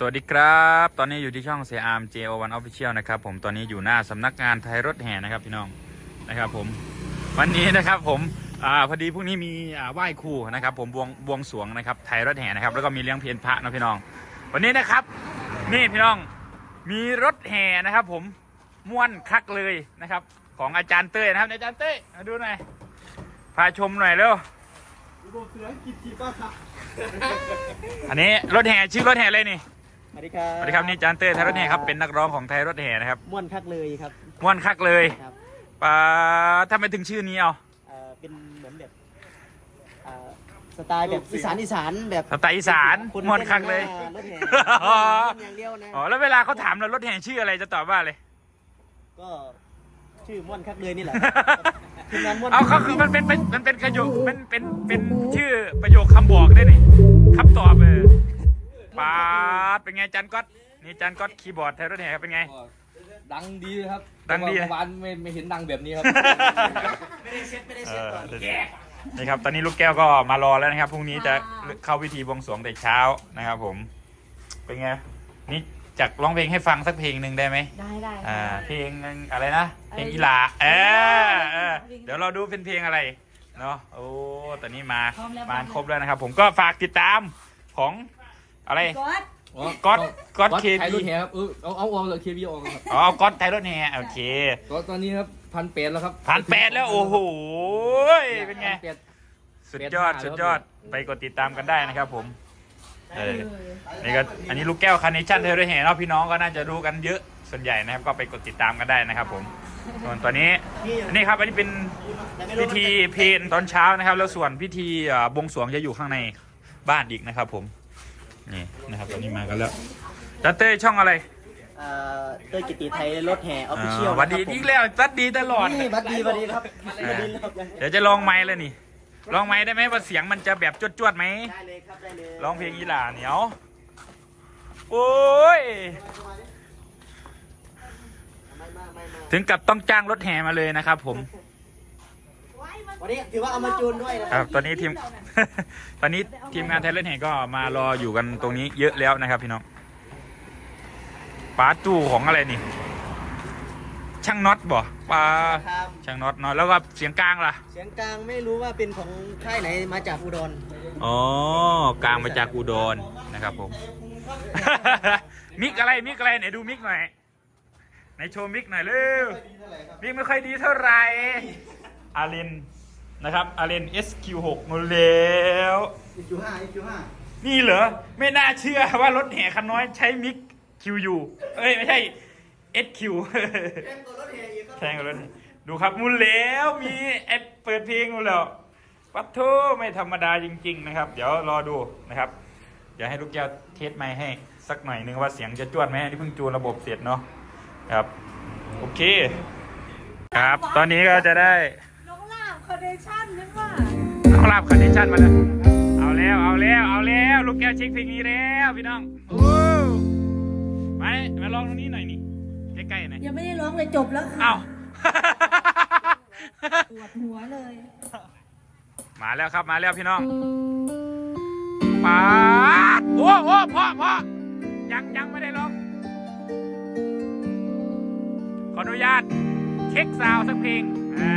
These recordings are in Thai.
สวัสดีครับ ตอนนี้อยู่ที่ช่องเสียอาร์ม JO1 Official นะครับผมตอนนี้อยู่หน้าสำนักงานไทยรถแห่นะครับพี่น้องนะครับผมวันนี้นะครับผมอาพอดีพรุ่งนี้มีอ่าไหว้ครูนะครับผมบวงบวงสรวงนะครับไทยรถแห่นะครับแล้วก็มีเลี้ยงเพลพระนะพี่น้อง วันนี้นะครับ นี่พี่น้องมีรถแห่นะครับ ผมม่วนคักเลยนะครับ ของอาจารย์เต้ยนะครับอาจารย์เต้ยมาดูหน่อยพาชมหน่อยเร็วอันนี้รถแห่ชื่อรถแห่เลยนี่ สวัสดีครับสวัสดีครับนี่อาจารย์เต้ยไทยรถแห่ครับเป็นนักร้องของไทยรถแห่นะครับม่วนคักเลยครับม่วนคักเลยครับปาทำไมถึงชื่อนี้เอาเอ่อเป็นเหมือนแบบเอ่อสไตล์แบบอีสานอีสานแบบสไตล์อีสานคนม่วนคักเลยต้นรถแห่อ๋อเต้นอย่างเดียวนะอ๋อแล้วเวลาเขาถามเรารถแห่ชื่ออะไรจะตอบว่าอะไรก็ชื่อม่วนคักเลยนี่แหละทีมงานม่วนเอาเขาคือมันเป็นเป็นมันเป็นประโยคมันเป็นเป็นชื่อประโยคคำบอกได้นี่คำตอบเออ ปาดเป็นไงจันก๊อตนี่จันก๊อตคีย์บอร์ดไทยรถแห่ครับเป็นไงก็ดังดีครับดังดี แต่ว่าเมื่อวานไม่ไม่เห็นดังแบบนี้ครับ ไม่ได้เซ็ตไม่ได้เอเซ็ตอก่อนนี่ครับ ตอนนี้ลูกแก้วก็มารอแล้วนะครับ พรุ่งนี้จะเข้าพิธีบวงสรวงแต่เช้านะครับ ผม เป็นไง นี่จากร้องเพลงให้ฟังสักเพลงหนึ่งได้ไหม ได้ได้อ่า เพลงอะไรนะ เพลงอีหลาเออเออเดี๋ยวเราดูเป็นเพลงอะไร เนาะ โอ้ ตอนนี้มา มาครบแล้วนะครับ ผมก็ฝากติดตามของ อะไรก๊อตก๊อตก๊อตไทย KB รถแห่ครับเออเอาเอาเอาเลยเคบีออกครับอ๋อก๊อตไทยรถแห่โอเคก็ตอนนี้ครับพันแปดแล้วครับผ่านแปดแล้วโอ้โหเป็นไง 1,800 สุดยอดสุดยอดไปกดติดตามกันได้นะครับผมเออนี่ก็อันนี้ลูกแก้วคาร์เนชั่นเทเลเห็นเนาะพี่น้องก็น่าจะรู้กันเยอะส่วนใหญ่นะครับก็ไปกดติดตามกันได้นะครับผมส่วนตอนนี้อันนี้ครับอันนี้เป็นพิธีเพลนตอนเช้านะครับ แล้วส่วนพิธีเอ่อบวงสรวงจะอยู่ข้างในบ้านอีกนะครับผม นี่นะครับตอนนี้มากันแล้วจัตเต้ยช่องอะไรเอ่อเต้ยกิติไทยรถแห่ออฟฟิเชียลอ่าหวัดดีอีกแล้ววัดดีตลอด นี่บัดดีบัดดีครับบัดดีครับเดี๋ยวจะลองไม้แล้วนี่ ลองไม้ได้ไหมว่าเสียงมันจะแบบจวดๆไหม ได้เลยครับได้เลยร้องเพลงอีหลาเหนียว โอ้ย ไม่มาไม่มา ถึงกับต้องจ้างรถแห่มาเลยนะครับผม วันนี้ถือว่าเอามาจูนด้วยนะคครัรับบตอนนี้ทีม ตอนนี้ทีมงานไทยรถแห่ก็มารออยู่กันตรงนี้เยอะแล้วนะครับพี่น้องปาตู้ของอะไรนี่ ช่างน็อตบ่ปลาครับช่างน็อตเนาะแล้วก็เสียงกลางล่ะเสียงกลางไม่รู้ว่าเป็นของค่ายไหนมาจากอุดรอ๋อกลางมาจากอุดรนะครับผม มิกอะไรมิกอะไรไหนดูมิกหน่อยไหนโชว์มิกหน่อยเร็วมิกไม่ค่อยดีเท่าไหร่อาริน นะครับอาริน SQ6 มาแล้วอีคิวห้าอีคิวห้านี่เหรอ ไม่น่าเชื่อว่ารถแห่คันน้อยใช้มิก QU เอ้ย ไม่ใช่ SQ แจ้งตัวรถแห่อีกครับแทงกับรถแห่ดูครับมุนแล้วมีแอดเปิดเพลงมูแล้วปัทโทไม่ธรรมดาจริง ๆ นะครับ เดี๋ยวรอดูนะครับ เดี๋ยวให้ลูกแก้วเทสไมค์ให้สักหน่อยนึงว่าเสียงจะจวดไหมอันนี่เพิ่งจูนระบบเสร็จเนาะครับ โอเค ครับ ตอนนี้ก็จะได้ น้องลาบคอนเดชั่นนึกว่าน้องลาบคอนเนชั่นมาแล้วเอาแล้วเอาแล้วเอาแล้วลูกแก้วเช็คเพลงนี้แล้วพี่น้องโอ้มามาลองตรงนี้หน่อยนี่ใกล้ๆหน่อยยังไม่ได้ร้องเลยจบแล้วค่ะเอ้าปวดหัวเลย มาแล้วครับมาแล้วพี่น้องปาดโอ้โอ้พ่อพ่อยังยังไม่ได้ลองขออนุญาตเช็คซาวด์สักเพลงอ่า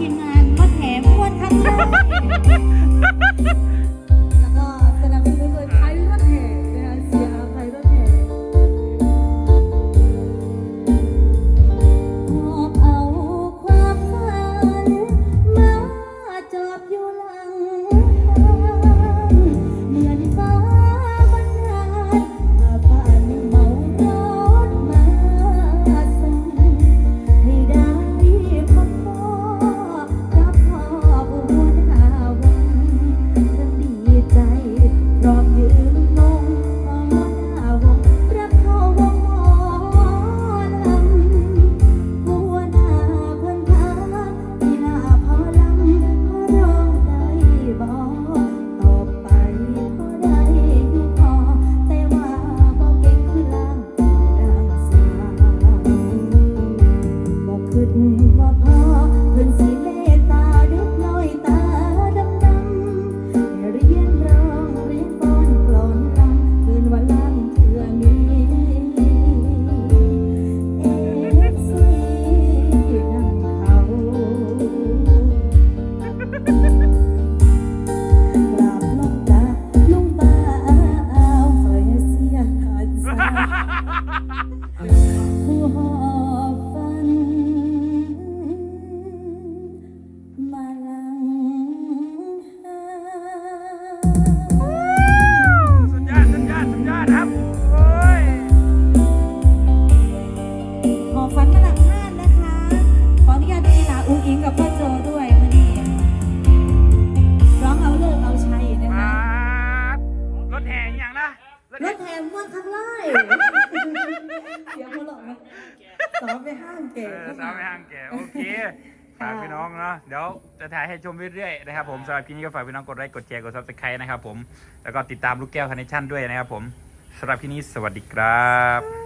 ทีมงานมาแถมพวดทั้งโลก เสียงวเราะไหมสอนไม่ห้างแก่สาวไม่ห่างแก่โอเคฝากพี่น้องเนาะเดี๋ยวจะถ่ายให้ชมเรื่อยๆนะครับผมสำหรับที่นี้ก็ฝากพี่น้องกดไลค์กดแชร์กดซับสไครต์นะครับผมแล้วก็ติดตามลูกแก้วคอนเนคชั่นด้วยนะครับผมสำหรับที่นี้สวัสดีครับ